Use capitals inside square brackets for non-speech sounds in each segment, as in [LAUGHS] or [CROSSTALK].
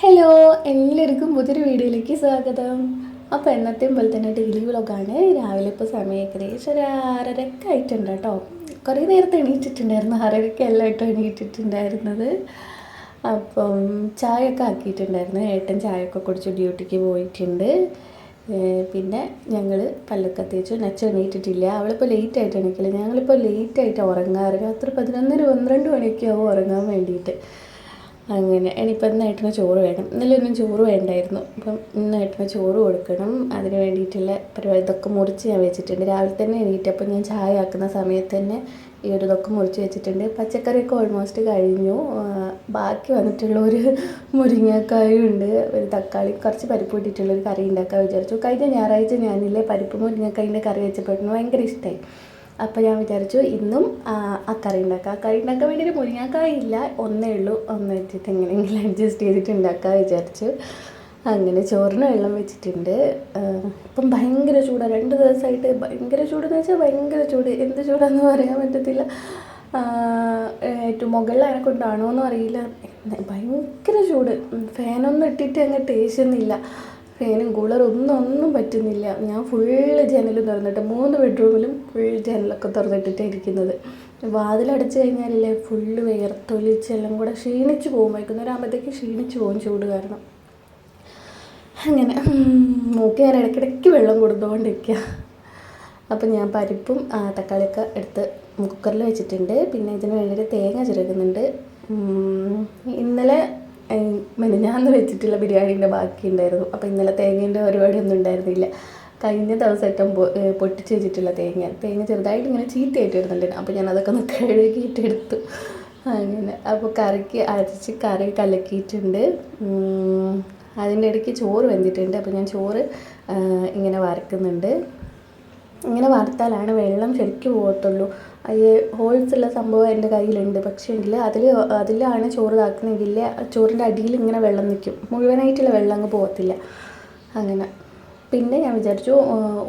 Hello എല്ലാവർക്കും പുതിയൊരു വീഡിയോയിലേക്ക് സ്വാഗതം. അപ്പോൾ എന്നത്തെയും പോലെ തന്നെ ഡെയിലി വ്ളോഗാണ് രാവിലെ ഇപ്പോൾ സമയം ഏകദേശം ഒരു ആറരക്ക് ആയിട്ടുണ്ട് കേട്ടോ. കുറേ നേരത്തെ എണീറ്റിട്ടുണ്ടായിരുന്നു. ആറരക്ക് എല്ലാം ഇട്ടോ എണീറ്റിട്ടുണ്ടായിരുന്നത്. അപ്പം ചായയൊക്കെ ആക്കിയിട്ടുണ്ടായിരുന്നു. ഏട്ടൻ ചായയൊക്കെ കുടിച്ച് ഡ്യൂട്ടിക്ക് പോയിട്ടുണ്ട്. പിന്നെ ഞങ്ങൾ പല്ലൊക്കെ തേച്ചു നച്ച എണീറ്റിട്ടില്ല. അവളിപ്പോൾ ലേറ്റ് ആയിട്ട് എണീക്കില്ല. ഞങ്ങളിപ്പോൾ ലേറ്റ് ആയിട്ട് ഉറങ്ങാറ്. രാത്രി പതിനൊന്നര പന്ത്രണ്ട് മണിയൊക്കെ ആവും ഉറങ്ങാൻ വേണ്ടിയിട്ട്. അങ്ങനെ. ഇനിയിപ്പോൾ ഇന്ന് ഏട്ടന് ചോറ് വേണം. ഇന്നലെ ഒന്നും ചോറ് വേണ്ടായിരുന്നു. അപ്പം ഇന്ന് ഏട്ടന് ചോറ് കൊടുക്കണം. അതിന് വേണ്ടിയിട്ടുള്ള പരിപാടി ഇതൊക്കെ മുറിച്ച് ഞാൻ വെച്ചിട്ടുണ്ട്. രാവിലെ തന്നെ എണീറ്റപ്പോൾ ഞാൻ ചായ ആക്കുന്ന സമയത്ത് തന്നെ ഈ ഒരു ഇതൊക്കെ മുറിച്ച് വെച്ചിട്ടുണ്ട്. പച്ചക്കറിയൊക്കെ ഓൾമോസ്റ്റ് കഴിഞ്ഞു. ബാക്കി വന്നിട്ടുള്ള ഒരു മുരിങ്ങക്കായും ഉണ്ട്. ഒരു തക്കാളി കുറച്ച് പരിപ്പ് ഇട്ടിട്ടുള്ള ഒരു കറി ഉണ്ടാക്കാൻ വിചാരിച്ചു. കഴിഞ്ഞ ഞായറാഴ്ച ഞാനില്ലേ പരിപ്പ് മുരിങ്ങക്കായിന്റെ കറി വെച്ചപ്പോഴത്തേന് ഭയങ്കര ഇഷ്ടമായി അപ്പോൾ ഞാൻ വിചാരിച്ചു ഇന്നും ആ കറി ഉണ്ടാക്കാം. ആ കറി ഉണ്ടാക്കാൻ വേണ്ടി ഒരു മുരിങ്ങാക്കായ ഇല്ല. ഒന്നേ ഉള്ളൂ. ഒന്ന് വെച്ചിട്ട് എങ്ങനെയെങ്കിലും അഡ്ജസ്റ്റ് ചെയ്തിട്ട് ഉണ്ടാക്കാൻ വിചാരിച്ചു. അങ്ങനെ ചോറിന് വെള്ളം വെച്ചിട്ടുണ്ട്. ഇപ്പം ഭയങ്കര ചൂടാണ് രണ്ട് ദിവസമായിട്ട് ഭയങ്കര ചൂടെന്ന് വെച്ചാൽ ഭയങ്കര ചൂട്. എന്ത് ചൂടാന്ന് പറയാൻ പറ്റത്തില്ല. ഏറ്റവും മുകളിൽ കൊണ്ടാണോ എന്നും അറിയില്ല. ഭയങ്കര ചൂട്. ഫാനൊന്നും ഇട്ടിട്ട് അങ്ങ് ടേസ്റ്റുന്നില്ല ഫാനും കൂളറും ഒന്നും ഒന്നും പറ്റുന്നില്ല. ഞാൻ ഫുള്ള് ജനൽ തുറന്നിട്ട് മൂന്ന് ബെഡ്റൂമിലും ഫുൾ ജനലൊക്കെ തുറന്നിട്ടിട്ടാണ് ഇരിക്കുന്നത്. വാതിലടച്ച് കഴിഞ്ഞാലല്ലേ ഫുള്ള് വിയർത്തൊലിച്ചെല്ലാം കൂടെ ക്ഷീണിച്ച് പോകും. വൈകുന്നേരമാകുമ്പോഴത്തേക്ക് ക്ഷീണിച്ചു പോകും ചൂട് കാരണം. അങ്ങനെ മൂക്ക് ഞാൻ ഇടയ്ക്കിടയ്ക്ക് വെള്ളം കൊടുത്തുകൊണ്ടിരിക്കുക അപ്പം ഞാൻ പരിപ്പും തക്കാളിയൊക്കെ എടുത്ത് കുക്കറിൽ വെച്ചിട്ടുണ്ട്. പിന്നെ ഇതിന് വേണ്ടിയിട്ട് തേങ്ങ ചിരകുന്നുണ്ട്. ഇന്നലെ മെനഞ്ഞാന്ന് വെച്ചിട്ടുള്ള ബിരിയാണീന്റെ ബാക്കി ഉണ്ടായിരുന്നു അപ്പോൾ ഇന്നലെ തേങ്ങേന്റെ പരിപാടിയൊന്നും ഉണ്ടായിരുന്നില്ല. കഴിഞ്ഞ ദിവസമായിട്ടും പൊട്ടിച്ച് വെച്ചിട്ടുള്ള തേങ്ങ. തേങ്ങ ചെറുതായിട്ട് ഇങ്ങനെ ചീത്തയായിട്ട് വരുന്നുണ്ട് അപ്പോൾ ഞാൻ അതൊക്കെ ഒന്ന് കഴുകിയിട്ട് എടുത്തു. അങ്ങനെ. അപ്പോൾ കറിക്ക് അരച്ച് കറി കലക്കിയിട്ടുണ്ട്. അതിന്റെ ഇടയ്ക്ക് ചോറ് വെന്തിട്ടുണ്ട്. അപ്പോൾ ഞാൻ ചോറ് ഇങ്ങനെ വറക്കുന്നുണ്ട്. ഇങ്ങനെ വറുത്താലാണ് വെള്ളം ശരിക്കും പോകത്തുള്ളൂ. ഈ ഹോൾസ് ഉള്ള സംഭവം എന്റെ കയ്യിലുണ്ട്. പക്ഷേ എങ്കിൽ അതിൽ അതിലാണ് ചോറ് ഇതാക്കുന്നെങ്കിൽ ചോറിന്റെ അടിയിൽ ഇങ്ങനെ വെള്ളം നിൽക്കും മുഴുവനായിട്ടുള്ള വെള്ളം അങ്ങ് പോകത്തില്ല. അങ്ങനെ. പിന്നെ ഞാൻ വിചാരിച്ചു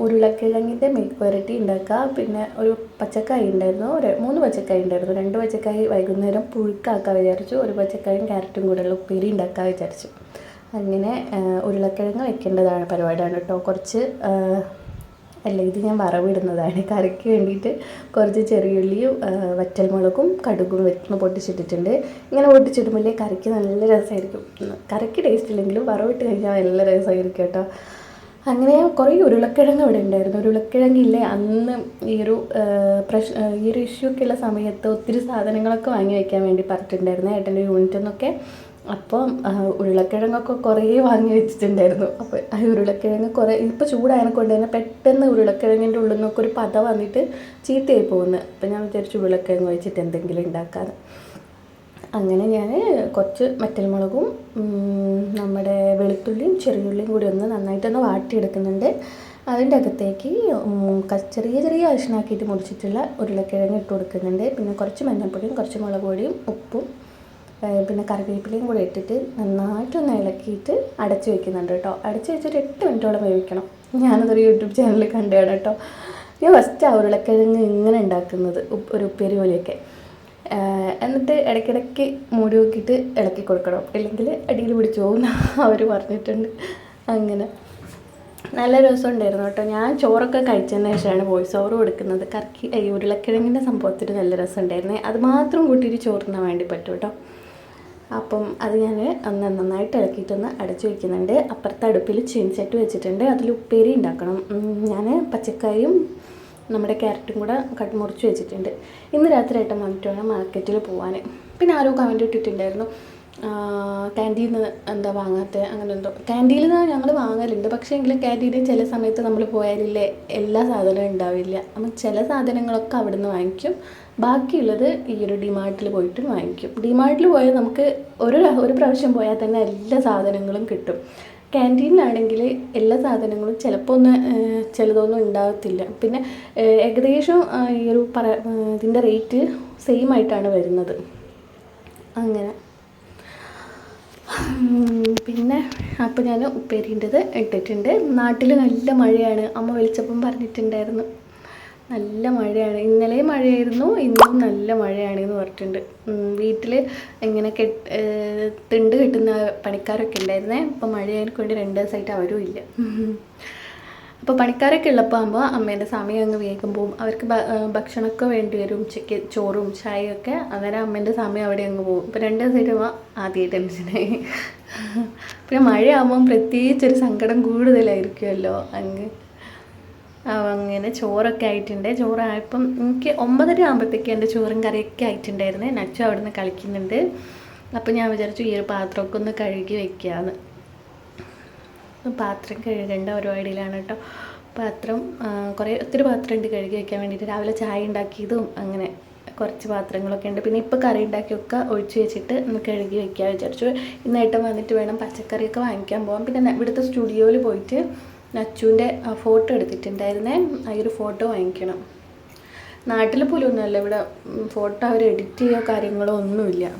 ഉരുളക്കിഴങ്ങിന്റെ മെഴുക്ക് വെറൈറ്റി ഉണ്ടാക്കുക പിന്നെ ഒരു പച്ചക്കായ ഉണ്ടായിരുന്നു. ഒരു മൂന്ന് പച്ചക്കായ ഉണ്ടായിരുന്നു. രണ്ട് പച്ചക്കായ വൈകുന്നേരം പുഴുക്കാക്കാൻ വിചാരിച്ചു. ഒരു പച്ചക്കായും ക്യാരറ്റും കൂടെയുള്ള ഉപ്പേരി ഉണ്ടാക്കാൻ വിചാരിച്ചു. അങ്ങനെ ഉരുളക്കിഴങ്ങ് വെക്കേണ്ടതാണ് പരിപാടിയാണ് കേട്ടോ. കുറച്ച് അല്ല ഇത് ഞാൻ വറവിടുന്നതാണ്. കറിക്ക് വേണ്ടിയിട്ട് കുറച്ച് ചെറിയുള്ളിയും വറ്റൽമുളകും കടുകും വെച്ച് പൊട്ടിച്ചിട്ടിട്ടുണ്ട്. ഇങ്ങനെ പൊട്ടിച്ചിടുമ്പോഴേ കറിക്ക് നല്ല രസമായിരിക്കും. കറിക്ക് ടേസ്റ്റ് ഇല്ലെങ്കിലും വറവിട്ട് കഴിഞ്ഞാൽ നല്ല രസമായിരിക്കും കേട്ടോ. അങ്ങനെ കുറേ ഉരുളക്കിഴങ്ങ് ഇവിടെ ഉണ്ടായിരുന്നു. ഉരുളക്കിഴങ്ങില്ലേ അന്ന് ഈ ഒരു പ്രശ് ഈ ഒരു ഇഷ്യൂ ഒക്കെ ഉള്ള സമയത്ത് ഒത്തിരി സാധനങ്ങളൊക്കെ വാങ്ങി വയ്ക്കാൻ വേണ്ടി പറഞ്ഞിട്ടുണ്ടായിരുന്നു. ഏട്ടന്റെ യൂണിറ്റിൽ നിന്നൊക്കെ അപ്പം ഉരുളക്കിഴങ്ങൊക്കെ കുറേ വാങ്ങി വെച്ചിട്ടുണ്ടായിരുന്നു. അപ്പോൾ ആ ഉരുളക്കിഴങ്ങ് കുറേ ഇപ്പോൾ ചൂടായതിനെ കൊണ്ട് തന്നെ പെട്ടെന്ന് ഉരുളക്കിഴങ്ങിന്റെ ഉള്ളിൽ നിന്നൊക്കെ ഒരു പത വന്നിട്ട് ചീത്തയായി പോകുന്നു. അപ്പോൾ ഞാൻ വിചാരിച്ചു ഉരുളക്കിഴങ്ങ് വെച്ചിട്ട് എന്തെങ്കിലും ഉണ്ടാക്കാൻ അങ്ങനെ ഞാൻ കുറച്ച് മറ്റൽമുളകും മുളകും നമ്മുടെ വെളുത്തുള്ളിയും ചെറിയുള്ളിയും കൂടി ഒന്ന് നന്നായിട്ടൊന്ന് വാട്ടിയെടുക്കുന്നുണ്ട്. അതിന്റെ അകത്തേക്ക് ചെറിയ ചെറിയ കഷ്ണാക്കിയിട്ട് മുറിച്ചിട്ടുള്ള ഉരുളക്കിഴങ്ങ് ഇട്ട് കൊടുക്കുന്നുണ്ട്. പിന്നെ കുറച്ച് മഞ്ഞൾപ്പൊടിയും കുറച്ച് മുളക് പൊടിയും ഉപ്പും പിന്നെ കറിവേപ്പിലയും കൂടെ ഇട്ടിട്ട് നന്നായിട്ടൊന്ന് ഇളക്കിയിട്ട് അടച്ച് വെക്കുന്നുണ്ട് കേട്ടോ. അടച്ച് വെച്ചിട്ട് എട്ട് മിനിറ്റോളം വേവിക്കണം. ഞാനതൊരു യൂട്യൂബ് ചാനലിൽ കണ്ടതാണ് കേട്ടോ. ഞാൻ ഫസ്റ്റ് ആ ഉരുളക്കിഴങ്ങ് ഇങ്ങനെ ഉണ്ടാക്കുന്നത് ഒരു ഉപ്പേരി പോലെയൊക്കെ. എന്നിട്ട് ഇടയ്ക്കിടയ്ക്ക് മൂടി നോക്കിയിട്ട് ഇളക്കി കൊടുക്കണം. ഇല്ലെങ്കിൽ അടിയിൽ പിടിച്ചു പോകും അവർ പറഞ്ഞിട്ടുണ്ട്. അങ്ങനെ. നല്ല രസം ഉണ്ടായിരുന്നു കേട്ടോ. ഞാൻ ചോറൊക്കെ കഴിച്ചതിന് ശേഷമാണ് വോയിസ് ഓവർ കൊടുക്കുന്നത്. കറക്കി ഉരുളക്കിഴങ്ങിന്റെ സംഭവത്തിൽ നല്ല രസം ഉണ്ടായിരുന്നേ. അത് മാത്രം കൂട്ടിയിട്ട് ചോറിനാൻ വേണ്ടി പറ്റും കേട്ടോ. അപ്പം അത് ഞാൻ അന്ന് നന്നായിട്ട് ഇളക്കിയിട്ടൊന്ന് അടച്ചു വയ്ക്കുന്നുണ്ട് അപ്പുറത്തെ അടുപ്പിൽ ചീൻചട്ടി വെച്ചിട്ടുണ്ട്. അതിൽ ഉപ്പേരി ഉണ്ടാക്കണം. ഞാൻ പച്ചക്കായും നമ്മുടെ ക്യാരറ്റും കൂടെ കട്ട് മുറിച്ച് വെച്ചിട്ടുണ്ട്. ഇന്ന് രാത്രി ഏട്ടൻ വന്നിട്ട് വേണം മാർക്കറ്റിൽ പോകാൻ പിന്നെ ആരോ കമന്റ് ഇട്ടിട്ടുണ്ടായിരുന്നു. ക്യാന്റീനിൽ എന്താ വാങ്ങാത്ത? അങ്ങനെ എന്തോ. ക്യാന്റീനിൽ നിന്ന് ഞങ്ങൾ വാങ്ങലുണ്ട്. പക്ഷേ എങ്കിലും ക്യാന്റീനിൽ ചില സമയത്ത് നമ്മൾ പോയാലില്ലേ എല്ലാ സാധനവും ഉണ്ടാവില്ല. അപ്പം ചില സാധനങ്ങളൊക്കെ അവിടെ നിന്ന് വാങ്ങിക്കും. ബാക്കിയുള്ളത് ഈ ഒരു ഡിമാർട്ടിൽ പോയിട്ട് വാങ്ങിക്കും. ഡിമാർട്ടിൽ പോയാൽ നമുക്ക് ഒരു ഒരു പ്രാവശ്യം പോയാൽ തന്നെ എല്ലാ സാധനങ്ങളും കിട്ടും. ക്യാന്റീനിലാണെങ്കിൽ എല്ലാ സാധനങ്ങളും ചിലപ്പോൾ ഒന്ന് ചിലതൊന്നും ഉണ്ടാകത്തില്ല. പിന്നെ ഏകദേശം ഈ ഒരു പറ ഇതിന്റെ റേറ്റ് സെയിം ആയിട്ടാണ് വരുന്നത്. അങ്ങനെ. പിന്നെ അപ്പോൾ ഞാൻ ഉപ്പേരിന്റെത് ഇട്ടിട്ടുണ്ട്. നാട്ടിൽ നല്ല മഴയാണ്. അമ്മ വിളിച്ചപ്പം പറഞ്ഞിട്ടുണ്ടായിരുന്നു. നല്ല മഴയാണ്. ഇന്നലെ മഴയായിരുന്നു ഇന്നും നല്ല മഴയാണ് എന്ന് പറഞ്ഞിട്ടുണ്ട് വീട്ടിൽ ഇങ്ങനെ കെട്ട് തിണ്ട് കെട്ടുന്ന പണിക്കാരൊക്കെ ഉണ്ടായിരുന്നേ. അപ്പോൾ മഴയായത് വേണ്ടി രണ്ട് ദിവസമായിട്ട് അവരും ഇല്ല. അപ്പോൾ പണിക്കാരൊക്കെ ഉള്ളപ്പോൾ ആകുമ്പോൾ അമ്മേന്റെ സമയം അങ്ങ് വേഗം പോവും. അവർക്ക് ഭക്ഷണമൊക്കെ വേണ്ടി വരും. ഉച്ചയ്ക്ക് ചോറും ചായയും ഒക്കെ അന്നേരം അമ്മേന്റെ സമയം അവിടെ അങ്ങ് പോകും. ഇപ്പോൾ രണ്ട് ദിവസമായിട്ട് പോകാം ആദ്യ ടെൻഷനായി. പിന്നെ മഴയാകുമ്പം പ്രത്യേകിച്ചൊരു സങ്കടം കൂടുതലായിരിക്കുമല്ലോ. അങ്ങ് അങ്ങനെ ചോറൊക്കെ ആയിട്ടുണ്ട്. ചോറായപ്പം എനിക്ക് ഒമ്പതര ആകുമ്പോഴത്തേക്ക് എന്റെ ചോറും കറിയൊക്കെ ആയിട്ടുണ്ടായിരുന്നേ. നച്ചു അവിടെ നിന്ന് കളിക്കുന്നുണ്ട്. അപ്പോൾ ഞാൻ വിചാരിച്ചു ഈ ഒരു പാത്രമൊക്കെ ഒന്ന് കഴുകി വെക്കാമെന്ന് പാത്രം കഴുകേണ്ട പരിപാടിയിലാണ് കേട്ടോ. പാത്രം കുറേ ഒത്തിരി പാത്രം ഉണ്ട് കഴുകി വെക്കാൻ വേണ്ടിയിട്ട്. രാവിലെ ചായ ഉണ്ടാക്കിയതും അങ്ങനെ കുറച്ച് പാത്രങ്ങളൊക്കെ ഉണ്ട്. പിന്നെ ഇപ്പോൾ കറി ഉണ്ടാക്കിയൊക്കെ ഒഴിച്ച് വെച്ചിട്ട് ഒന്ന് കഴുകി വയ്ക്കാൻ വിചാരിച്ചു. ഇന്നേട്ടം വന്നിട്ട് വേണം പച്ചക്കറിയൊക്കെ വാങ്ങിക്കാൻ പോകാം പിന്നെ ഇവിടുത്തെ സ്റ്റുഡിയോയിൽ പോയിട്ട് നച്ചുവിന്റെ ഫോട്ടോ എടുത്തിട്ടുണ്ടായിരുന്നേ. ആ ഒരു ഫോട്ടോ വാങ്ങിക്കണം. നാട്ടിൽ പോലും ഒന്നുമല്ല. ഇവിടെ ഫോട്ടോ അവർ എഡിറ്റ് ചെയ്യുക കാര്യങ്ങളോ ഒന്നുമില്ല.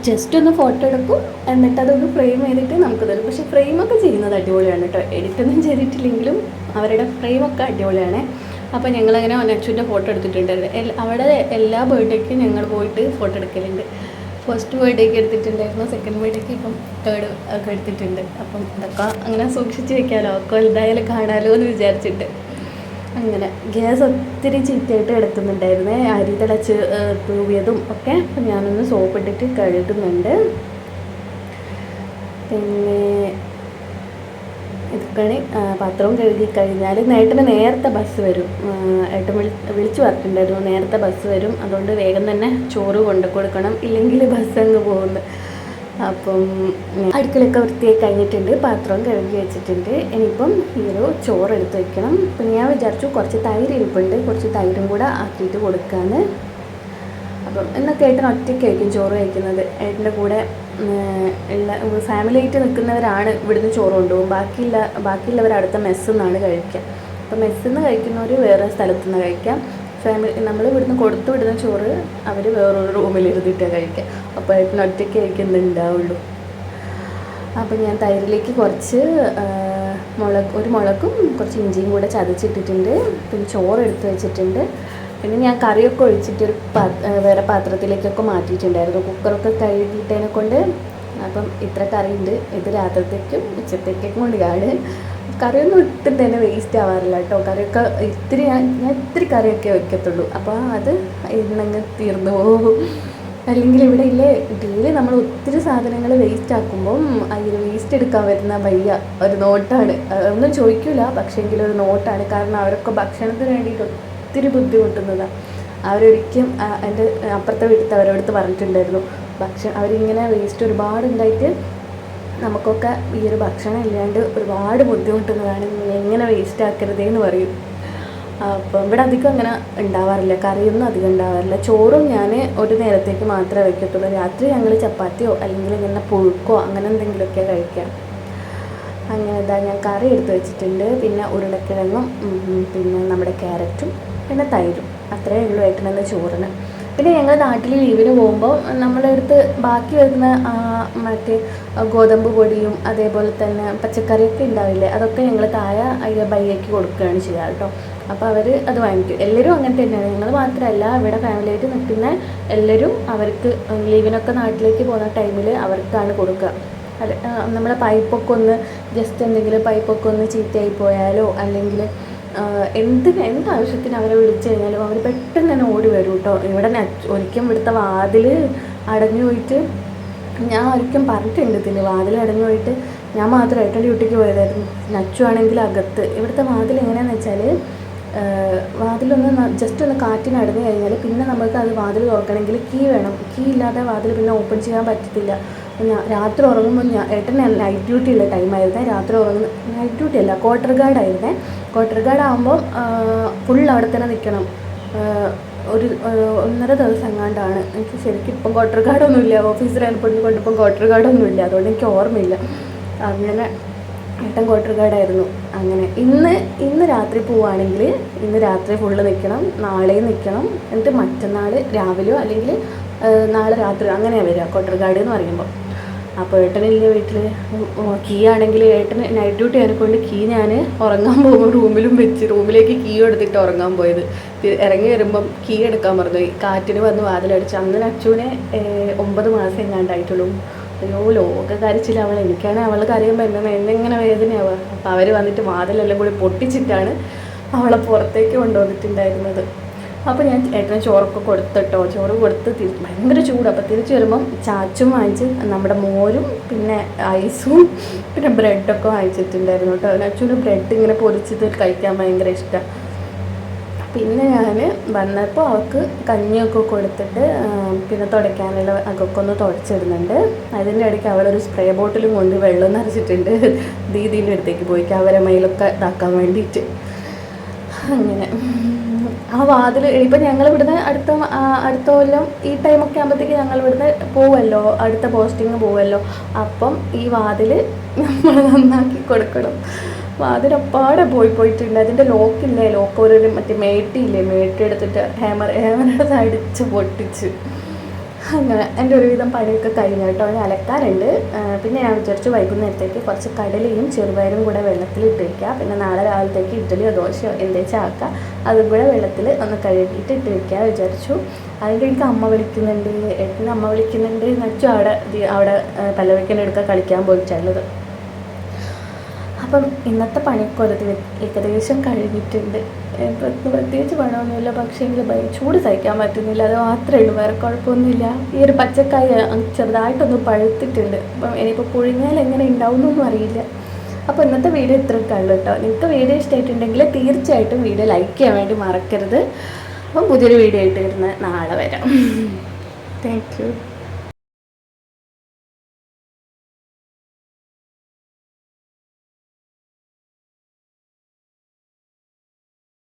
ജസ്റ്റ് ഒന്ന് ഫോട്ടോ എടുക്കും. എന്നിട്ട് അതൊന്ന് ഫ്രെയിം ചെയ്തിട്ട് നമുക്ക് തരും. പക്ഷേ ഫ്രെയിമൊക്കെ ചെയ്യുന്നത് അടിപൊളിയാണ് കേട്ടോ. എഡിറ്റൊന്നും ചെയ്തിട്ടില്ലെങ്കിലും അവരുടെ ഫ്രെയിമൊക്കെ അടിപൊളിയാണ്. അപ്പോൾ ഞങ്ങളങ്ങനെ നച്ചുവിന്റെ ഫോട്ടോ എടുത്തിട്ടുണ്ടായിരുന്നു. എൽ- അവിടെ എല്ലാ ബർത്ത്ഡേക്കും ഞങ്ങൾ പോയിട്ട് ഫോട്ടോ എടുക്കലുണ്ട്. ഫസ്റ്റ് ബർത്ത്ഡേക്ക് എടുത്തിട്ടുണ്ടായിരുന്നു. സെക്കൻഡ് ബർത്ത്ഡേക്ക് ഇപ്പം തേർഡ് ഒക്കെ എടുത്തിട്ടുണ്ട്. അപ്പം അതൊക്കെ അങ്ങനെ സൂക്ഷിച്ച് വെക്കാമല്ലോ ഒക്കെ വലുതായാലും കാണാമല്ലോ എന്ന് വിചാരിച്ചിട്ട്. അങ്ങനെ ഗ്യാസ് ഒത്തിരി ചീത്തയായിട്ട് കിടക്കുന്നുണ്ടായിരുന്നേ. അരി തിളച്ച് തൂവിയതും ഒക്കെ അപ്പം ഞാനൊന്ന് സോപ്പ് ഇട്ടിട്ട് കഴുകുന്നുണ്ട്. പിന്നെ ഇതൊക്കെയാണ് പത്രവും കഴുകി കഴിഞ്ഞാൽ നേട്ടന് നേരത്തെ ബസ് വരും. ഏട്ടൻ വിളി വിളിച്ചു പറഞ്ഞിട്ടുണ്ടായിരുന്നു നേരത്തെ ബസ് വരും. അതുകൊണ്ട് വേഗം തന്നെ ചോറ് കൊണ്ടു കൊടുക്കണം. ഇല്ലെങ്കിൽ ബസ് അങ്ങ് പോകുന്നു. അപ്പം അടുക്കളൊക്കെ വൃത്തിയായി കഴിഞ്ഞിട്ടുണ്ട്. പാത്രവും കഴുകി വെച്ചിട്ടുണ്ട്. ഇനിയിപ്പം ഈ ഒരു ചോറ് എടുത്ത് വെക്കണം. പിന്നെ ഞാൻ വിചാരിച്ചു കുറച്ച് തൈര് ഇരിപ്പുണ്ട്. കുറച്ച് തൈരും കൂടെ ആക്കിയിട്ട് കൊടുക്കാമെന്ന് അപ്പം എന്നൊക്കെ ഏട്ടൻ ഒറ്റയ്ക്കായിരിക്കും ചോറ് കഴിക്കുന്നത്. ഏട്ടന്റെ കൂടെ ഉം, ഉള്ള ഫാമിലി ആയിട്ട് നിൽക്കുന്നവരാണ് ഇവിടുന്ന് ചോറ് കൊണ്ടുപോകും. ബാക്കിയുള്ള ബാക്കിയുള്ളവർ അടുത്ത മെസ്സിൽ നിന്നാണ് കഴിക്കുക. അപ്പോൾ മെസ്സിൽ നിന്ന് കഴിക്കുന്നവർ വേറെ സ്ഥലത്തു നിന്ന് കഴിക്കാം. ഫാമിലി നമ്മൾ ഇവിടുന്ന് കൊടുത്തു വിടുന്ന ചോറ് അവർ വേറൊരു റൂമിൽ ഇരുന്നിട്ടാണ് കഴിക്കുക. അപ്പോൾ അതിന് ഒറ്റയ്ക്ക് കഴിക്കുന്നുണ്ടാവുള്ളൂ അപ്പോൾ ഞാൻ തൈരിലേക്ക് കുറച്ച് മുളക് ഒരു മുളകും കുറച്ച് ഇഞ്ചിയും കൂടെ ചതച്ചിട്ടിട്ടുണ്ട്. പിന്നെ ചോറ് എടുത്ത് വെച്ചിട്ടുണ്ട്. പിന്നെ ഞാൻ കറിയൊക്കെ ഒഴിച്ചിട്ട് ഒരു പാ വേറെ പാത്രത്തിലേക്കൊക്കെ മാറ്റിയിട്ടുണ്ടായിരുന്നു. കുക്കറൊക്കെ കഴുകിയിട്ടതിനെ കൊണ്ട് അപ്പം ഇത്ര കറിയുണ്ട്. ഇത് രാത്രിത്തേക്കും ഉച്ചത്തേക്കും കൊണ്ട് കാട് കറിയൊന്നും ഇട്ടും തന്നെ വേസ്റ്റ് ആവാറില്ല കേട്ടോ. കറിയൊക്കെ ഇത്തിരി ഞാൻ ഞാൻ ഇത്തിരി കറിയൊക്കെ വയ്ക്കത്തുള്ളൂ അപ്പോൾ അത് ഇന്നങ്ങ് തീർന്നു പോകും. അല്ലെങ്കിൽ ഇവിടെ ഇല്ലേ ഡെയിലി നമ്മൾ ഒത്തിരി സാധനങ്ങൾ വേസ്റ്റ് ആക്കുമ്പം അതിൽ വേസ്റ്റ് എടുക്കാൻ വരുന്ന വയ്യ. ഒരു നോട്ടാണ്. ഒന്നും ചോദിക്കില്ല പക്ഷേങ്കിൽ ഒരു നോട്ടാണ്. കാരണം അവരൊക്കെ ഭക്ഷണത്തിന് വേണ്ടിയിട്ട് ഒത്തിരി ബുദ്ധിമുട്ടുന്നതാണ് അവരൊരിക്കലും ആ, എന്റെ അപ്പുറത്തെ വീട്ടിലത്തെ അവരോടുത്ത് പറഞ്ഞിട്ടുണ്ടായിരുന്നു. ഭക്ഷണം അവരിങ്ങനെ വേസ്റ്റ് ഒരുപാട് ഉണ്ടായിട്ട് നമുക്കൊക്കെ ഈ ഒരു ഭക്ഷണം ഇല്ലാണ്ട് ഒരുപാട് ബുദ്ധിമുട്ടുന്നതാണ് എങ്ങനെ വേസ്റ്റ് ആക്കരുതേ എന്ന് പറയും. അപ്പം ഇവിടെ അധികം അങ്ങനെ ഉണ്ടാവാറില്ല. കറിയൊന്നും അധികം ഉണ്ടാവാറില്ല. ചോറും ഞാൻ ഒരു നേരത്തേക്ക് മാത്രമേ വയ്ക്കത്തുള്ളൂ രാത്രി ഞങ്ങൾ ചപ്പാത്തിയോ അല്ലെങ്കിൽ ഇങ്ങനെ പുഴുക്കോ അങ്ങനെ എന്തെങ്കിലുമൊക്കെ കഴിക്കാം. അങ്ങനെ ഇതാ ഞാൻ കറി എടുത്ത് വെച്ചിട്ടുണ്ട്. പിന്നെ ഉരുളക്കിഴങ്ങും പിന്നെ നമ്മുടെ ക്യാരറ്റും. പിന്നെ തൈരും. അത്രയേ ഉള്ളൂ ഏട്ടനെന്ന് ചോറിന്. പിന്നെ ഞങ്ങൾ നാട്ടിൽ ലീവിന് പോകുമ്പോൾ നമ്മളെ അടുത്ത് ബാക്കി വരുന്ന മറ്റേ ഗോതമ്പ് പൊടിയും അതേപോലെ തന്നെ പച്ചക്കറിയൊക്കെ ഉണ്ടാവില്ലേ അതൊക്കെ ഞങ്ങൾ താഴ അതിന്റെ ബയ്യയ്ക്ക് കൊടുക്കുകയാണ് ചെയ്യുക കേട്ടോ. അപ്പോൾ അവർ അത് വാങ്ങിക്കും. എല്ലാവരും അങ്ങനെ തന്നെയാണ്. ഞങ്ങൾ മാത്രമല്ല ഇവിടെ ഫാമിലിയായിട്ട് നിൽക്കുന്ന എല്ലാവരും അവർക്ക് ലീവിനൊക്കെ നാട്ടിലേക്ക് പോകുന്ന ടൈമിൽ അവർക്കാണ് കൊടുക്കുക. അല്ല നമ്മളെ പൈപ്പൊക്കെ ഒന്ന് ജസ്റ്റ് എന്തെങ്കിലും പൈപ്പൊക്കെ ഒന്ന് ചീത്തയായി പോയാലോ അല്ലെങ്കിൽ എന്തിന് എന്താവശ്യത്തിന് അവരെ വിളിച്ചു കഴിഞ്ഞാലും അവർ പെട്ടെന്ന് തന്നെ ഓടി വരും കേട്ടോ ഇവിടെ ഒരിക്കലും ഇവിടുത്തെ വാതിൽ അടഞ്ഞു പോയിട്ട് ഞാൻ ഒരിക്കലും പറഞ്ഞിട്ടുണ്ട് ഇതിന്. വാതിൽ അടഞ്ഞു പോയിട്ട് ഞാൻ മാത്രമായിട്ട് ഡ്യൂട്ടിക്ക് പോയതായിരുന്നു. നച്ചു ആണെങ്കിൽ അകത്ത്. ഇവിടുത്തെ വാതിൽ എങ്ങനെയാണെന്ന് വെച്ചാൽ വാതിലൊന്ന് ജസ്റ്റ് ഒന്ന് കാറ്റിന് അടഞ്ഞു കഴിഞ്ഞാൽ പിന്നെ നമുക്ക് അത് വാതിൽ തുറക്കണമെങ്കിൽ കീ വേണം. കീ ഇല്ലാതെ വാതിൽ പിന്നെ ഓപ്പൺ ചെയ്യാൻ പറ്റത്തില്ല. ഞാൻ രാത്രി ഉറങ്ങുമ്പോൾ ഞാൻ ഏട്ടന് നൈറ്റ് ഡ്യൂട്ടി ഉള്ള ടൈമായിരുന്നേ രാത്രി ഉറങ്ങുന്ന നൈറ്റ് ഡ്യൂട്ടി അല്ല ക്വാർട്ടർ ഗാർഡ് ആയിരുന്നേ. ക്വാർട്ടർ ഗാർഡ് ആകുമ്പോൾ ഫുൾ അവിടെ തന്നെ നിൽക്കണം ഒരു ഒന്നര ദിവസം എങ്ങാണ്ടാണ്. എനിക്ക് ശരിക്കും ഇപ്പം ക്വാർട്ടർ ഗാർഡൊന്നുമില്ല ഓഫീസിൽ ഏർപ്പെടുന്ന കൊണ്ടിപ്പം ക്വാർട്ടർ ഗാർഡൊന്നുമില്ല അതുകൊണ്ട് എനിക്ക് ഓർമ്മയില്ല. അങ്ങനെ ഏട്ടൻ ക്വാർട്ടർ ഗാർഡായിരുന്നു അങ്ങനെ ഇന്ന് ഇന്ന് രാത്രി പോവുകയാണെങ്കിൽ ഇന്ന് രാത്രി ഫുള്ള് നിൽക്കണം നാളെയും നിൽക്കണം എന്നിട്ട് മറ്റന്നാൾ രാവിലെയോ അല്ലെങ്കിൽ നാളെ രാത്രി അങ്ങനെയാണ് വരിക. ക്വാർട്ടർ ഗാർഡ് എന്ന് പറയുമ്പോൾ അപ്പോൾ ഏട്ടനില്ല വീട്ടിൽ കീ ആണെങ്കിൽ ഏട്ടന് നൈറ്റ് ഡ്യൂട്ടി ആയതുകൊണ്ട് കീ ഞാൻ ഉറങ്ങാൻ പോകുമ്പോൾ റൂമിലും വെച്ച് റൂമിലേക്ക് കീ എടുത്തിട്ട് ഉറങ്ങാൻ പോയത്. ഇറങ്ങി വരുമ്പം കീ എടുക്കാൻ പറഞ്ഞു. കാറ്റിന് വന്ന് വാതിലടിച്ച് അങ്ങനെ അച്ചുവിനെ ഒമ്പത് മാസം എങ്ങാണ്ടായിട്ടുള്ളൂ. അയ്യോ ലോക കരച്ചില്ല അവൾ എനിക്കാണ് അവൾ കരയുമ്പോൾ എന്നെ എന്നെങ്ങനെ വേദനയാവുക അപ്പോൾ അവർ വന്നിട്ട് വാതിലെല്ലാം കൂടി പൊട്ടിച്ചിട്ടാണ് അവളെ പുറത്തേക്ക് കൊണ്ടുവന്നിട്ടുണ്ടായിരുന്നത്. അപ്പോൾ ഞാൻ ഏട്ടന് ചോറൊക്കെ കൊടുത്തിട്ടോ. ചോറ് കൊടുത്ത് തിരി ഭയങ്കര ചൂട്. അപ്പോൾ തിരിച്ച് വരുമ്പം ചാച്ചും വാങ്ങിച്ച് നമ്മുടെ മോരും പിന്നെ ഐസും പിന്നെ ബ്രെഡൊക്കെ വാങ്ങിച്ചിട്ടുണ്ടായിരുന്നു കേട്ടോ. അച്ഛനും ബ്രെഡ് ഇങ്ങനെ പൊരിച്ചിട്ട് കഴിക്കാൻ ഭയങ്കര ഇഷ്ടമാണ് പിന്നെ ഞാൻ വന്നപ്പോൾ അവൾക്ക് കഞ്ഞിയൊക്കെ കൊടുത്തിട്ട് പിന്നെ തുടയ്ക്കാനുള്ള അകൊക്കെ ഒന്ന് തുടച്ചിടുന്നുണ്ട്. അതിന്റെ ഇടയ്ക്ക് അവളൊരു സ്പ്രേ ബോട്ടിലും കൊണ്ട് വെള്ളം നിറച്ചിട്ടുണ്ട്. ദീദീന്റെ അടുത്തേക്ക് പോയി അവരെ മയിലൊക്കെ ഇതാക്കാൻ വേണ്ടിയിട്ട്. അങ്ങനെ. ആ വാതിൽ ഇപ്പം ഞങ്ങൾ ഇവിടുന്ന് അടുത്ത അടുത്ത കൊല്ലം ഈ ടൈമൊക്കെ ആകുമ്പോഴത്തേക്ക് ഞങ്ങൾ ഇവിടുന്ന് പോവുമല്ലോ അടുത്ത പോസ്റ്റിങ് പോവുമല്ലോ അപ്പം ഈ വാതിൽ നമ്മൾ നന്നാക്കി കൊടുക്കണം. വാതിലപ്പാടെ പോയി പോയിട്ടുണ്ട്. അതിന്റെ ലോക്കില്ലേ ലോക്ക് ഒരു മറ്റേ മേട്ടിയില്ലേ മേട്ടി എടുത്തിട്ട് ഹാമർ ഹാമർ അടിച്ച് പൊട്ടിച്ച്. അങ്ങനെ എന്റെ ഒരുവിധം പണിയൊക്കെ കഴിഞ്ഞു കേട്ടോ. ഞാൻ അലക്കാറുണ്ട്. പിന്നെ ഞാൻ വിചാരിച്ചു വൈകുന്നേരത്തേക്ക് കുറച്ച് കടലയും ചെറുപയറും കൂടെ വെള്ളത്തിൽ ഇട്ട് വയ്ക്കുക പിന്നെ നാളെ രാവിലത്തേക്ക് ഇഡ്ഡലിയോ ദോശയോ എന്തേച്ചാൽ ആക്കുക. അതും കൂടെ വെള്ളത്തിൽ ഒന്ന് കഴുകിയിട്ട് ഇട്ട് വയ്ക്കുക വിചാരിച്ചു. അതിന്റെ എനിക്ക് അമ്മ വിളിക്കുന്നുണ്ട്. എട്ടിന് അമ്മ വിളിക്കുന്നുണ്ട് എന്ന് വെച്ചു. അവിടെ അവിടെ പല്ലവയ്ക്കനെടുക്കാൻ കളിക്കാൻ പോയിട്ടുള്ളത് അപ്പം ഇന്നത്തെ പണിയൊക്കെ ഒരു ഏകദേശം കഴിഞ്ഞിട്ടുണ്ട്. പ്രത്യേകിച്ച് പണമൊന്നുമില്ല. പക്ഷേ എനിക്ക് ഭയ ചൂട് സഹിക്കാൻ പറ്റുന്നില്ല. അത് മാത്രമേ ഉള്ളൂ. വേറെ കുഴപ്പമൊന്നുമില്ല. ഈ ഒരു പച്ചക്കായ ചെറുതായിട്ടൊന്ന് പഴുത്തിട്ടുണ്ട്. അപ്പം ഇനിയിപ്പോൾ പുഴുങ്ങിയാൽ എങ്ങനെ ഉണ്ടാവുമെന്നൊന്നും അറിയില്ല. അപ്പോൾ ഇന്നത്തെ വീഡിയോ ഇത്രയൊക്കെ ഉള്ളൂ കേട്ടോ. നിങ്ങൾക്ക് വീഡിയോ ഇഷ്ടമായിട്ടുണ്ടെങ്കിൽ തീർച്ചയായിട്ടും വീഡിയോ ലൈക്ക് ചെയ്യാൻ വേണ്ടി മറക്കരുത്. അപ്പം പുതിയൊരു വീഡിയോ ആയിട്ട് വരുന്ന നാളെ വരാം. [LAUGHS] Thank you